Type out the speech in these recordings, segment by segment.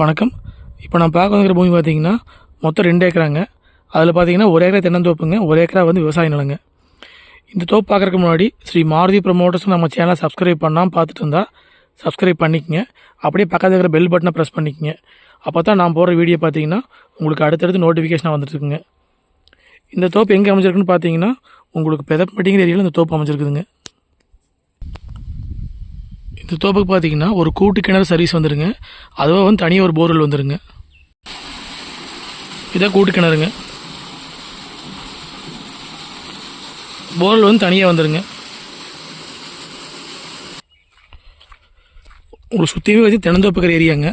வணக்கம். இப்போ நான் பார்க்க வந்துக்கிற பூமி பார்த்தீங்கன்னா மொத்தம் ரெண்டு ஏக்கராங்க. அதில் பார்த்தீங்கன்னா ஒரு ஏக்கரா தென்னந்தோப்புங்க ஒரு ஏக்கரா வந்து விவசாய நிலங்க. இந்த தோப்பு பார்க்குறக்கு முன்னாடி ஸ்ரீ மாருதி ப்ரமோட்டர்ஸ் நம்ம சேனலை சப்ஸ்கிரைப் பண்ணாமல் பார்த்துட்டு இருந்தால் சப்ஸ்கிரைப் பண்ணிக்கங்க. அப்படியே பக்கத்தில் இருக்கிற பெல் பட்டனை ப்ரெஸ் பண்ணிக்கங்க. அப்போ தான் நான் போடுற வீடியோ பார்த்தீங்கன்னா உங்களுக்கு அடுத்தடுத்து நோட்டிஃபிகேஷனாக வந்துட்டுருக்குங்க. இந்த தோப்பு எங்கே அமைஞ்சிருக்குன்னு பார்த்தீங்கன்னா உங்களுக்கு பெதப்பட்டிங்கிற ஏரியாவில் இந்த தோப்பு அமைஞ்சிருக்குதுங்க. இந்த தோப்புக்கு பார்த்தீங்கன்னா ஒரு கூட்டு கிணறு சர்வீஸ் வந்துடுங்க அதுவாக வந்து தனியாக ஒரு போர்வெல் வந்துடுங்க இதான் கூட்டு கிணறுங்க. போர்வெல் வந்து தனியாக வந்துடுங்க உங்களுக்கு சுற்றியுமே வச்சு தென்னந்தோப்புக்கிற ஏரியாங்க.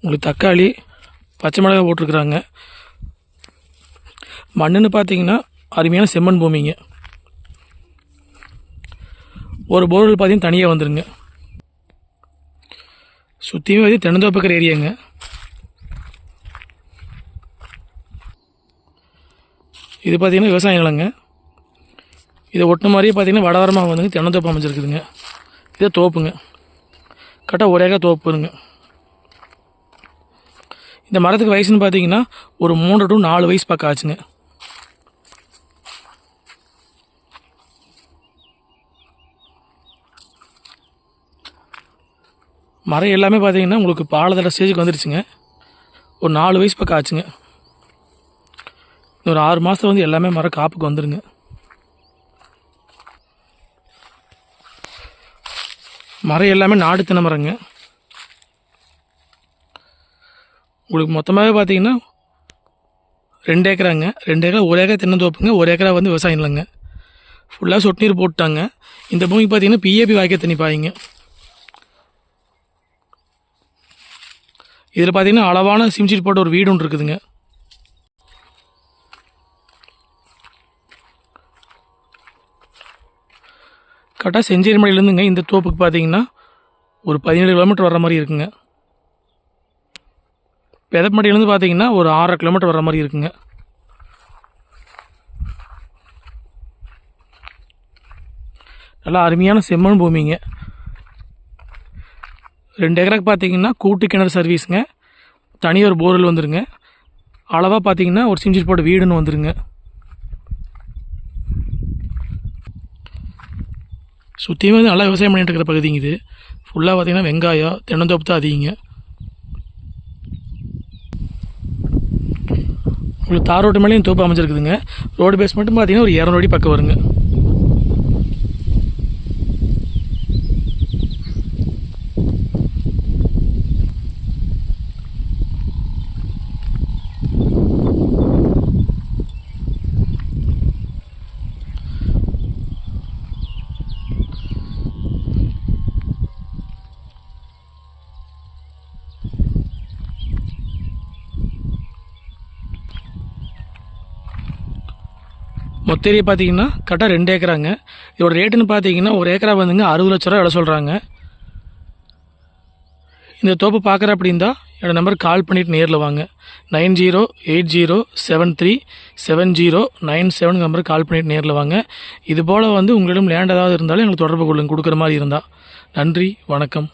உங்களுக்கு தக்காளி பச்சை மிளகாய் போட்டிருக்குறாங்க. மண்ணுன்னு பார்த்தீங்கன்னா அருமையான செம்மண் பூமிங்க. ஒரு போர்வெல் பார்த்தீங்கன்னா தனியாக வந்துருங்க. சுற்றியுமே வந்து தென்னந்தோப்புக்கிற ஏரியாங்க. இது பார்த்திங்கன்னா விவசாய நிலங்க. இதை ஒட்டின மாதிரியே பார்த்தீங்கன்னா வடவரமாக வந்துங்க தென்னந்தோப்பு அமைஞ்சிருக்குதுங்க. இதே தோப்புங்க. கரெக்டாக ஒரே தோப்புங்க இந்த மரத்துக்கு வயசுன்னு பார்த்தீங்கன்னா ஒரு மூன்று டு நாலு வயசு பக்கம் ஆச்சுங்க. மரம் எல்லாமே பார்த்தீங்கன்னா உங்களுக்கு பாலதட ஸ்டேஜுக்கு வந்துருச்சுங்க. ஒரு நாலு வயசு பக்கம் ஆச்சுங்க. ஒரு ஆறு மாதம் வந்து எல்லாமே மரம் காப்புக்கு வந்துடுங்க மரம் எல்லாமே நாடு தின மரங்க. உங்களுக்கு மொத்தமாகவே பார்த்தீங்கன்னா ரெண்டு ஏக்கராங்க. ரெண்டு ஏக்கரா ஒரு ஏக்கரா தென்னந்தோப்புங்க ஒரு ஏக்கரா வந்து விவசாயம் இல்லைங்க. ஃபுல்லாக சொட்டு நீர் போட்டுட்டாங்க. இந்த பூமிக்கு பார்த்தீங்கன்னா பிஏபி வாய்க்க தண்ணி பாய்ங்க இதில் பார்த்தீங்கன்னா அளவான சிம்ஷீட் போட்ட ஒரு வீடு ஒன்று இருக்குதுங்க. கரெக்டாக செஞ்சேரி மலையிலேருந்துங்க இந்த தோப்புக்கு பார்த்தீங்கன்னா ஒரு பதினேழு கிலோமீட்டர் வர மாதிரி இருக்குங்க. பெதப்பட்டியிலேருந்து பார்த்தீங்கன்னா ஒரு ஆறரை கிலோமீட்டர் வர மாதிரி இருக்குங்க. நல்லா அருமையான செம்மண் பூமிங்க. ரெண்டு ஏக்கராக்கு பார்த்தீங்கன்னா கூட்டு கிணறு சர்வீஸுங்க தனி ஒரு போர்வெல் வந்துருங்க. அளவாக பார்த்தீங்கன்னா ஒரு சிம்சிட் போட்ட வீடுன்னு வந்துருங்க. சுற்றியுமே வந்து நல்லா விவசாயம் பண்ணிட்டு இருக்கிற பகுதிங்க இது. ஃபுல்லாக பார்த்தீங்கன்னா வெங்காயம் தென்னந்தோப்பு தான் அதிகங்க. உங்களுக்கு தார் ரோட்டு மேலேயும் தோப்பு அமைஞ்சிருக்குதுங்க. ரோடு பேஸ் மட்டும் பார்த்தீங்கன்னா ஒரு இரநூறு அடி பக்கம் வருங்க. மொத்த ஏரியா பார்த்தீங்கன்னா கரெக்டாக ரெண்டு ஏக்கராங்க. இதோட ரேட்டுன்னு பார்த்தீங்கன்னா ஒரு ஏக்கரா வந்துங்க அறுபது லட்ச ரூபா விலை சொல்கிறாங்க இந்த தோப்பு பார்க்குற அப்படின்னா என்னோடய நம்பருக்கு கால் பண்ணிவிட்டு நேரில் வாங்க. Nine zero eight zero seven three seven zero nine seven நம்பருக்கு கால் பண்ணிவிட்டு நேரில் வாங்க. இது போல் வந்து உங்களிடம் லேண்ட் ஏதாவது இருந்தாலும் எங்களுக்கு தொடர்பு கொள்ளுங்க கொடுக்குற மாதிரி இருந்தால் நன்றி வணக்கம்.